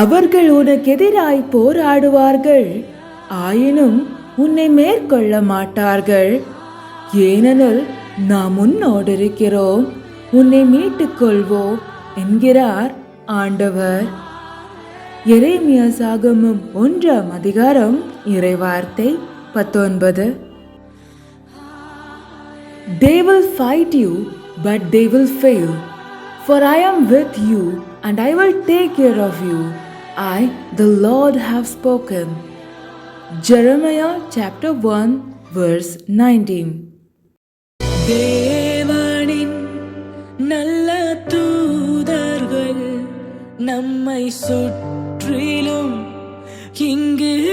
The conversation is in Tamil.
அவர்கள் உனக்கு எதிராய் போராடுவார்கள். ஆயினும் உன்னை மேற்கொள்ள மாட்டார்கள். ஏனெனில் நாம் உன்னோடு இருக்கிறோம் உன்னை மீட்டுக் கொள்வோம் என்கிறார் ஆண்டவர். எரேமிய சாகமும் ஒன்றாம் அதிகாரம் இறைவார்த்தை பத்தொன்பது. They will fight you but they will fail for I am with you and I will take care of you I, the Lord, have spoken. Jeremiah chapter 1, verse 19. தேவனின் நல்ல தூதர்கள் நம்மை சுற்றிலும் இங்கு நீ